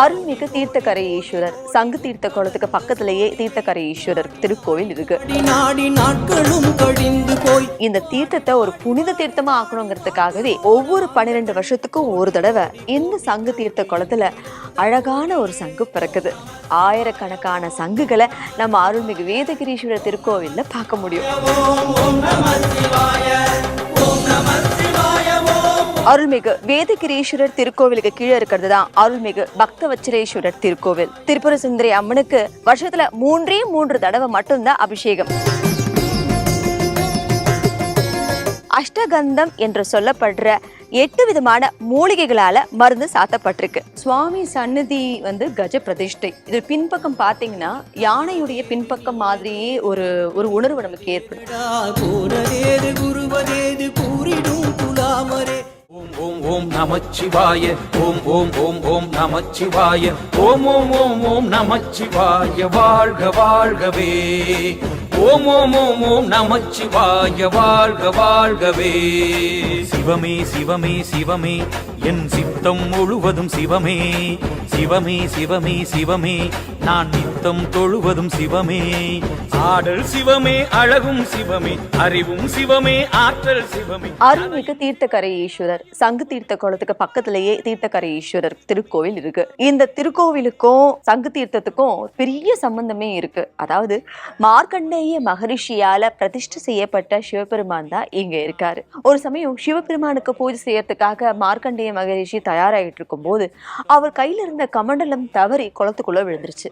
அருள்மிகு தீர்த்தக்கரை ஈஸ்வரர் சங்கு தீர்த்த குளத்துக்கு பக்கத்திலேயே தீர்த்தக்கரை ஈஸ்வரர் திருக்கோவில் இருக்கு. இந்த தீர்த்தத்தை ஒரு புனித தீர்த்தமா ஆக்கணுங்கிறதுக்காகவே ஒவ்வொரு பன்னிரெண்டு வருஷத்துக்கும் ஒரு தடவை இந்த சங்கு தீர்த்த குளத்துல அழகான ஒரு சங்கு பிறக்குது. ஆயிரக்கணக்கான சங்குகளை நம்ம அருள்மிகு வேதகிரீஸ்வரர் திருக்கோவில்ல பார்க்க முடியும். அருள்மிகு வேதகிரீஸ்வரர் திருக்கோவிலுக்கு கீழே இருக்கிறது தான் அருள்மிகு பக்தவச்சரேஸ்வரர் திருக்கோவில். திருப்புர சுந்தரி அம்மனுக்கு வருஷத்துல மூன்றே மூன்று தடவை மட்டும்தான் அபிஷேகம். அஷ்டகந்தம் என்று சொல்லப்படுற எட்டு விதமான மூலிகைகளால மருந்து சாத்தப்பட்டிருக்கு. சுவாமி சன்னதி வந்து கஜ பிரதிஷ்டை இது பின்பக்கம் பாத்தீங்கன்னா யானையுடைய பின்பக்கம் மாதிரியே ஒரு ஒரு உணர்வு நமக்கு ஏற்படும். ஓம் ஓம் நமச்சிவாய. ஓம் ஓம் ஓம் ஓம் நமச்சிவாய. ஓம் ஓம் ஓம் ஓம் நமச்சிவாய. வாழ்க வாழ்கவே. ஓம் ஓம் ஓம் ஓம் நமச்சிவாய வாழ்க வாழ்கவே. சிவமே சிவமே சிவமே என் சித்தம் முழுவதும் சிவமே. சிவமே சிவமே சிவமே நான் நித்தம் தொழுவதும் சிவமே. ஆடல் சிவமே அழகும் சிவமே அறிவும் சிவமே ஆற்றல் சிவமே. அருள்மிகு தீர்த்தக்கரை ஈஸ்வரர் சங்கு தீர்த்த குளத்துக்கு பக்கத்திலேயே தீர்த்தக்கரை ஈஸ்வரர் திருக்கோவில் இருக்கு. இந்த திருக்கோவிலுக்கும் சங்கு தீர்த்தத்துக்கும் பெரிய சம்பந்தமே இருக்கு. அதாவது மார்க்கண்டேய மகரிஷியால பிரதிஷ்டை செய்யப்பட்ட சிவபெருமான் தான் இங்க இருக்காரு. ஒரு சமயம் சிவபெருமானுக்கு பூஜை செய்யறதுக்காக மார்க்கண்டேய மகரிஷி தயாராகிட்டு இருக்கும்போது அவர் கையில இருந்த கமண்டலம் தவறி குளத்துக்குள்ள விழுந்துருச்சு.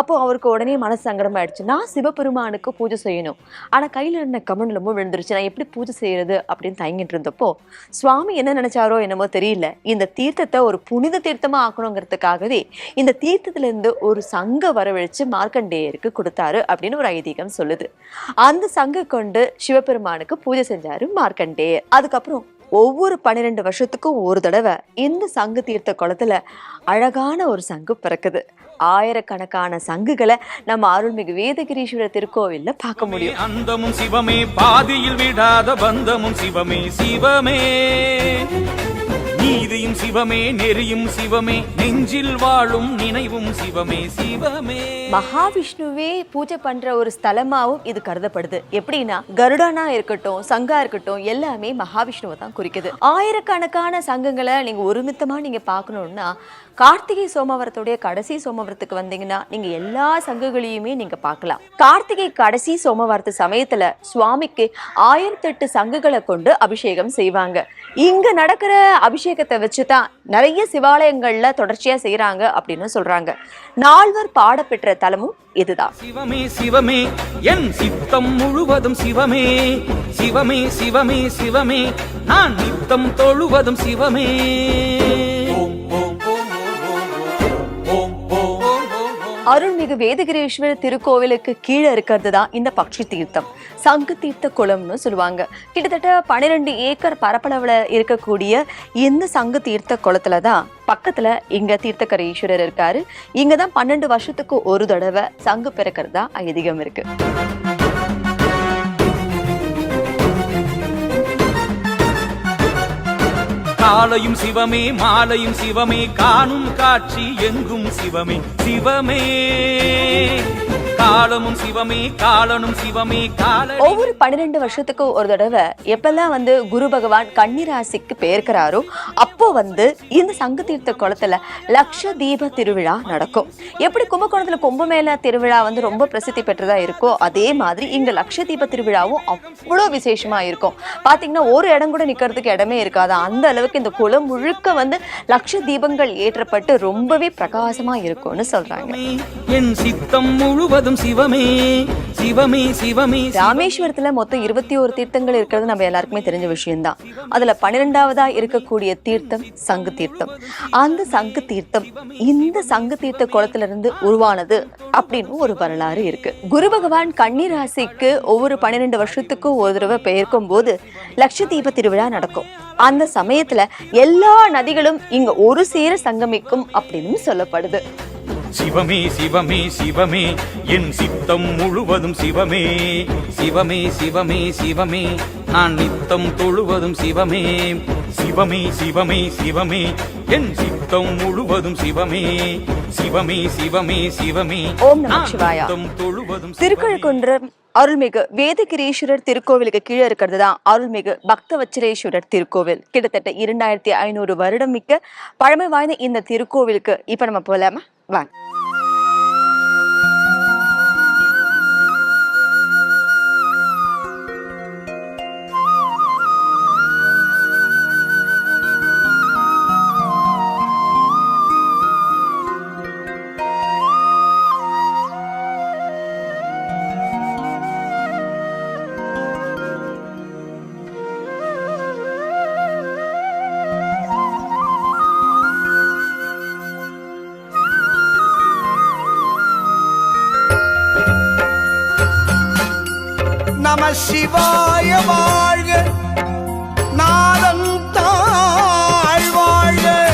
அப்போ அவருக்கு உடனே மனசு சங்கடமாயிடுச்சு. நான் சிவபெருமானுக்கு பூஜை செய்யணும். ஆனால் கையில் இருந்த கமண்டலமும் விழுந்துருச்சு. நான் எப்படி பூஜை செய்யறது அப்படின்னு தயங்கிட்டு இருந்தப்போ சுவாமி என்ன நினைச்சாரோ என்னமோ தெரியல. இந்த தீர்த்தத்தை ஒரு புனித தீர்த்தமாக ஆக்கணுங்கிறதுக்காகவே இந்த தீர்த்தத்துலேருந்து ஒரு சங்க வரவழைச்சு மார்க்கண்டேயருக்கு கொடுத்தாரு அப்படின்னு ஒரு ஐதீகம் சொல்லுது. அந்த சங்க கொண்டு சிவபெருமானுக்கு பூஜை செஞ்சாரு மார்க்கண்டேயர். அதுக்கப்புறம் ஒவ்வொரு பன்னிரெண்டு வருஷத்துக்கும் ஒரு தடவை இந்த சங்கு தீர்த்த குளத்துல அழகான ஒரு சங்கு பிறக்குது. ஆயிரக்கணக்கான சங்குகளை நம்ம அருள்மிகு வேதகிரீஸ்வரர் திருக்கோவில்ல பார்க்க முடியும். அந்தமும் சிவமே பாதியில் விடாத பந்தமும் சிவமே சிவமே. நீதியும் சிவமே நெறியும் சிவமே நெஞ்சில் வாழும் நினைவும் சிவமே சிவமே. மகாவிஷ்ணுவே பூஜை பண்ற ஒரு ஸ்தலமாவும் இது கருதப்படுது. எப்படின்னா கருடனா இருக்கட்டும் சங்கா இருக்கட்டும் எல்லாமே மகாவிஷ்ணுவை தான் குறிக்குது. ஆயிரக்கணக்கான சங்கங்களை நீங்க ஒருமித்தமா நீங்க பார்க்கணும்னா கார்த்திகை சோமவரத்துடைய கடைசி சோமவரத்துக்கு வந்தீங்கன்னா நீங்க எல்லா சங்குகளையுமே நீங்க பார்க்கலாம். கார்த்திகை கடைசி சோமவாரத்து சமயத்துல சுவாமிக்கு ஆயிரத்தி எட்டு சங்குகளை கொண்டு அபிஷேகம் செய்வாங்க. இங்க நடக்கிற அபிஷேகத்தை வச்சுதான் நிறைய சிவாலயங்கள்ல தொடர்ச்சியா செய்யறாங்க அப்படின்னு சொல்றாங்க. நால்வர் பாடப்பெற்ற தலமும் இதுதான். சிவமே சிவமே என் சித்தம் முழுவதும் சிவமே. சிவமே சிவமே சிவமே நான் நித்தம் தொழுவதும் சிவமே. அருள்மிகு வேதகிரீஸ்வரர் திருக்கோவிலுக்கு கீழே இருக்கிறது தான் இந்த பக்ஷி தீர்த்தம். சங்கு தீர்த்த குளம்னு சொல்லுவாங்க. கிட்டத்தட்ட பன்னிரெண்டு ஏக்கர் பரப்பளவுல இருக்கக்கூடிய இந்த சங்கு தீர்த்த குளத்துல தான் பக்கத்துல இங்க தீர்த்தக்கரை ஈஸ்வரர் இருக்காரு. இங்கதான் பன்னெண்டு வருஷத்துக்கு ஒரு தடவை சங்கு பிறக்கிறதா ஐதீகம் இருக்கு. காலையும் சிவமே மாலையும் சிவமே காணும் காட்சி எங்கும் சிவமே சிவமே. காலமும் சிவமே காலனும் சிவமே கால ஒவ்வொரு பன்னிரெண்டு வருஷத்துக்கு ஒரு தடவை எப்பெல்லாம் வந்து குரு பகவான் கன்னிராசிக்கு பெயர்க்கிறாரோ அப்போ வந்து இந்த சங்கு தீர்த்த குளத்துல லக்ஷ தீப திருவிழா நடக்கும். எப்படி கும்பகோணத்துல கும்பமேளா திருவிழா வந்து ரொம்ப பிரசித்தி பெற்றதா இருக்கோ அதே மாதிரி இங்க லக்ஷ தீப திருவிழாவும் அவ்வளோ விசேஷமா இருக்கும். பாத்தீங்கன்னா ஒரு இடம் கூட நிக்கிறதுக்கு இடமே இருக்காது. அந்த அளவுக்கு இந்த குளம் முழுக்க வந்து லக்ஷ தீபங்கள் ஏற்றப்பட்டு ரொம்பவே பிரகாசமா இருக்கும்னு சொல்றாங்க. என் சித்தம் முழுவதும் சிவமே சிவமே சிவமே ராமேஸ்வரத்துல மொத்தம் இருபத்தி ஒரு தீர்த்தங்கள் இருக்கிறது நம்ம எல்லாருக்குமே தெரிஞ்ச விஷயம்தான். அதுல பன்னிரெண்டாவதா இருக்கக்கூடிய தீர்த்தம் சங்கு தீர்த்தம். அந்த சங்கு தீர்த்தம் இந்த சங்கு தீர்த்த குளத்துல இருந்து உருவானது அப்படின்னு ஒரு வரலாறு இருக்கு. குரு பகவான் கன்னிராசிக்கு ஒவ்வொரு பன்னிரெண்டு வருஷத்துக்கும் ஒரு தடவை பெயர்க்கும் போது லட்சதீப திருவிழா நடக்கும். அந்த சமயத்துல எல்லா நதிகளும் இங்க ஒரு சேர சங்கமிக்கும் அப்படின்னு சொல்லப்படுது. சிவமே சிவமே சிவமே. என் சித்தம் முழுவதும் சிவமே. சிவமே சிவமே சிவமே. நான் நித்தம் தொழுவதும் சிவமே. சிவமே சிவமே சிவமே. என் சித்தம் முழுவதும் சிவமே. சிவமே சிவமே சிவமே. நான். நித்தம் தொழுவதும். திருக்கழுக்குன்றம் அருள்மிகு வேதகிரீஸ்வரர் திருக்கோவிலுக்கு கீழே இருக்கிறது தான் அருள்மிகு பக்தவச்சலேஸ்வரர் திருக்கோவில். கிட்டத்தட்ட இரண்டாயிரத்தி ஐநூறு வருடம் மிக்க பழமை வாய்ந்த இந்த திருக்கோவிலுக்கு இப்ப நம்ம போலாமா? வாங்க. நம சிவாய வாழ்க. நாதன் தாழ் வாழ்க.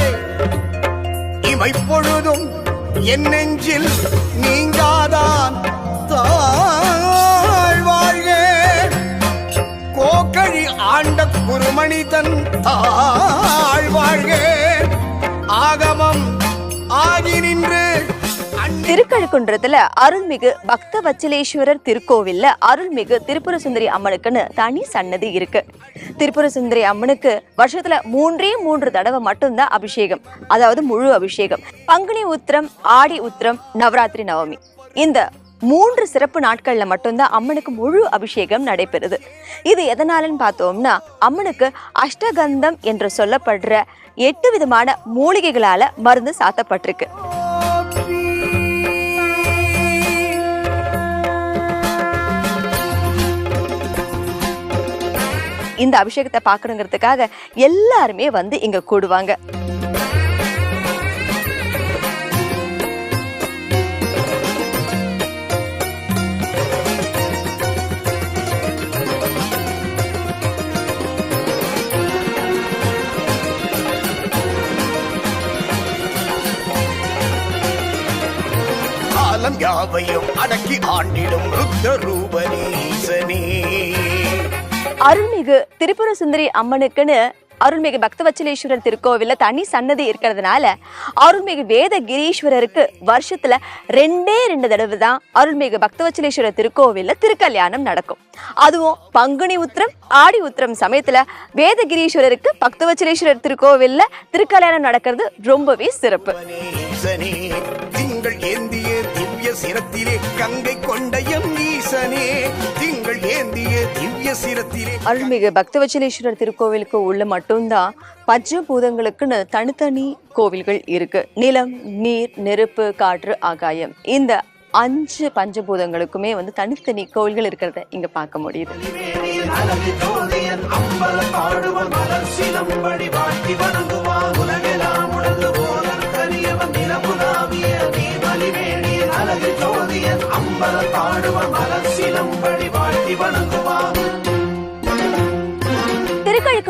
இமைப்பொழுதும் என் நெஞ்சில் நீங்காதான் தாழ் வாழ்க. கோக்கழி ஆண்ட குருமணிதன் தாழ் வாழ்க. ஆகமம் ஆகி நின்று திருக்கழுக்குன்றத்துல அருள்மிகு பக்த வச்சலேஸ்வரர் திருக்கோவில்ல அருள்மிகு திருப்புர சுந்தரி அம்மனுக்குன்னு தனி சன்னதி இருக்கு. திருப்புர சுந்தரி அம்மனுக்கு வருஷத்துல மூன்றே மூன்று தடவை மட்டும்தான் அபிஷேகம் அதாவது முழு அபிஷேகம். பங்குனி உத்திரம் ஆடி உத்திரம் நவராத்திரி நவமி. இந்த மூன்று சிறப்பு நாட்கள்ல மட்டும்தான் அம்மனுக்கு முழு அபிஷேகம் நடைபெறுது. இது எதனாலன்னு பார்த்தோம்னா அம்மனுக்கு அஷ்டகந்தம் என்று சொல்லப்படுற எட்டு விதமான மூலிகைகளால மருந்து சாத்தப்பட்டிருக்கு. இந்த அபிஷேகத்தை பார்க்கணுங்கிறதுக்காக எல்லாருமே வந்து இங்க கூடுவாங்க. காலம் யாவையும் அடக்கி ஆண்டிடும் ருத்த ரூபனீசனே அருள்மிகு திரிபுர சுந்தரி அம்மனுக்குன்னு அருள்மிகு பக்தவச்சலேஸ்வரர் திருக்கோவில்ல தனி சன்னதி இருக்கிறதுனால அருள்மிகு வேத கிரீஸ்வரருக்கு வருஷத்துல ரெண்டே ரெண்டு தடவை தான் அருள்மிகு பக்தவச்சலேஸ்வரர் திருக்கோவில்ல திருக்கல்யாணம் நடக்கும். அதுவும் பங்குனி உத்திரம் ஆடி உத்திரம் சமயத்துல பக்த பக்தவச்சலேஸ்வரர் திருக்கோவில்ல திருக்கல்யாணம் நடக்கிறது ரொம்பவே சிறப்பு. ஏந்திய திவ்ய சிரத்திலே கங்கை கொண்ட எம் ஈசனே திங்கள் ஏந்திய அருள்மிகு பக்தவச்சலேஸ்வரர் திருக்கோவிலுக்கு உள்ள மட்டும்தான் பஞ்சபூதங்களுக்குன்னு தனித்தனி கோவில்கள் இருக்கு. நிலம் நீர் நெருப்பு காற்று ஆகாயம். இந்த அஞ்சு பஞ்சபூதங்களுக்குமே வந்து தனித்தனி கோவில்கள் இருக்கிறத இங்க பார்க்க முடியுது.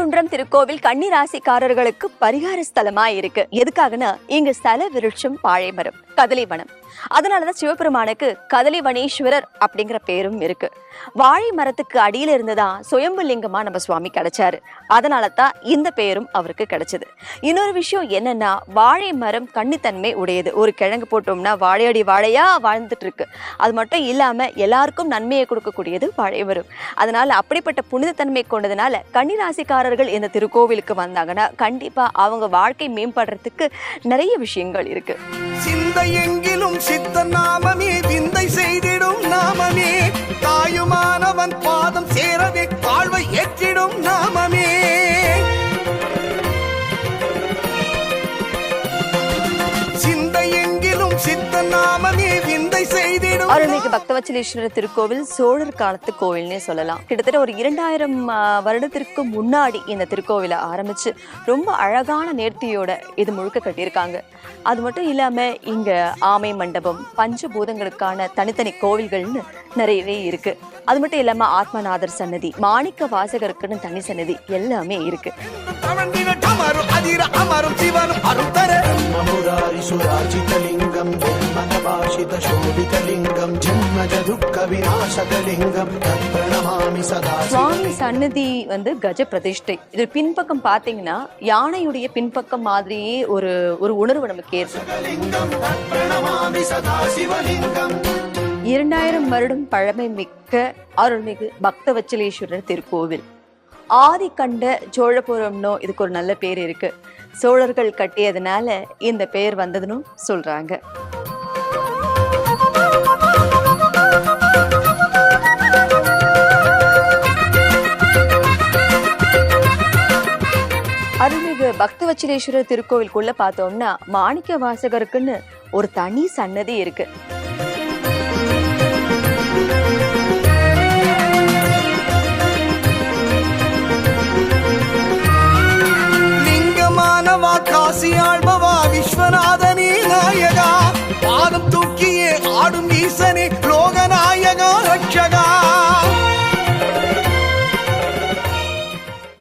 திருக்கழுக்குன்றம் திருக்கோவில் கன்னிராசிக்காரர்களுக்கு பரிகார ஸ்தலமா இருக்கு. எதுக்காகனா இங்க ஸ்தல விருட்சம் பாழைமரம் கதலிவனம். அதனாலதான் சிவபெருமானுக்கு கதலிவனேஸ்வரர் அப்படிங்கிற பேரும் இருக்கு. வாழை மரத்துக்கு அடியில இருந்துதான் சுயம்பு லிங்கமா நம்ம சுவாமி கிடைச்சாரு. அதனால தான் இந்த பேரும் அவருக்கு கிடைச்சது. இன்னொரு விஷயம் என்னன்னா வாழை மரம் கண்ணித்தன்மை உடையது. ஒரு கிழங்கு போட்டோம்னா வாழையடி வாழையா வாழ்ந்துட்டு இருக்கு அது மட்டும் இல்லாம எல்லாருக்கும் நன்மையை கொடுக்கக்கூடியது வாழை மரம். அதனால அப்படிப்பட்ட புனிதத்தன்மை கொண்டதுனால கன்னிராசிக்காரர்கள் இந்த திருக்கோவிலுக்கு வந்தாங்கன்னா கண்டிப்பா அவங்க வாழ்க்கை மேம்படுறதுக்கு நிறைய விஷயங்கள் இருக்கு. சிந்தை எங்கிலும் சித்த நாமமே விந்தை செய்திடும் நாமமே. தாயுமானவன் பாதம் சேரவே வாழ்வை ஏற்றிடும் நாம அருள்மிகு பக்தவச்சலேஸ்வரர் திருக்கோவில் சோழர் காலத்து கோவில்னே சொல்லலாம். கிட்டத்தட்ட ஒரு இரண்டாயிரம் வருடத்திற்கு முன்னாடி இந்த திருக்கோவிலை ஆரம்பிச்சு ரொம்ப அழகான நேர்த்தியோட இது முழுக்க கட்டியிருக்காங்க. அது மட்டும் இல்லாம இங்க ஆமை மண்டபம் பஞ்சபூதங்களுக்கான தனித்தனி கோவில்கள்னு நிறையவே இருக்கு. அது மட்டும் இல்லாமல் ஆத்மநாதர் சன்னதி மாணிக்க வாசகருக்குன்னு தனி சன்னதி எல்லாமே இருக்கு. சுவாமி சன்னதி வந்து கஜ பிரதிஷ்டை இது பின்பக்கம் பார்த்தீங்கன்னா யானையுடைய பின்பக்கம் மாதிரியே ஒரு ஒரு உணர்வு நமக்கு ஏற்படும். இரண்டாயிரம் வருடம் பழமை மிக்க அருள்மிகு பக்தவச்சலேஸ்வரர் திருக்கோவில். ஆதி கண்ட சோழபுரம்னோ இதுக்கு ஒரு நல்ல பேர் இருக்கு. சோழர்கள் கட்டியதுனால இந்த பெயர் வந்ததுன்னு சொல்றாங்க. அருள்மிகு பக்தவச்சலேஸ்வரர் திருக்கோவிலுக்குள்ள பார்த்தோம்னா மாணிக்க வாசகருக்குன்னு ஒரு தனி சன்னதி இருக்குது தூக்கியே ஆடும் ஈசனே லோகநாயகா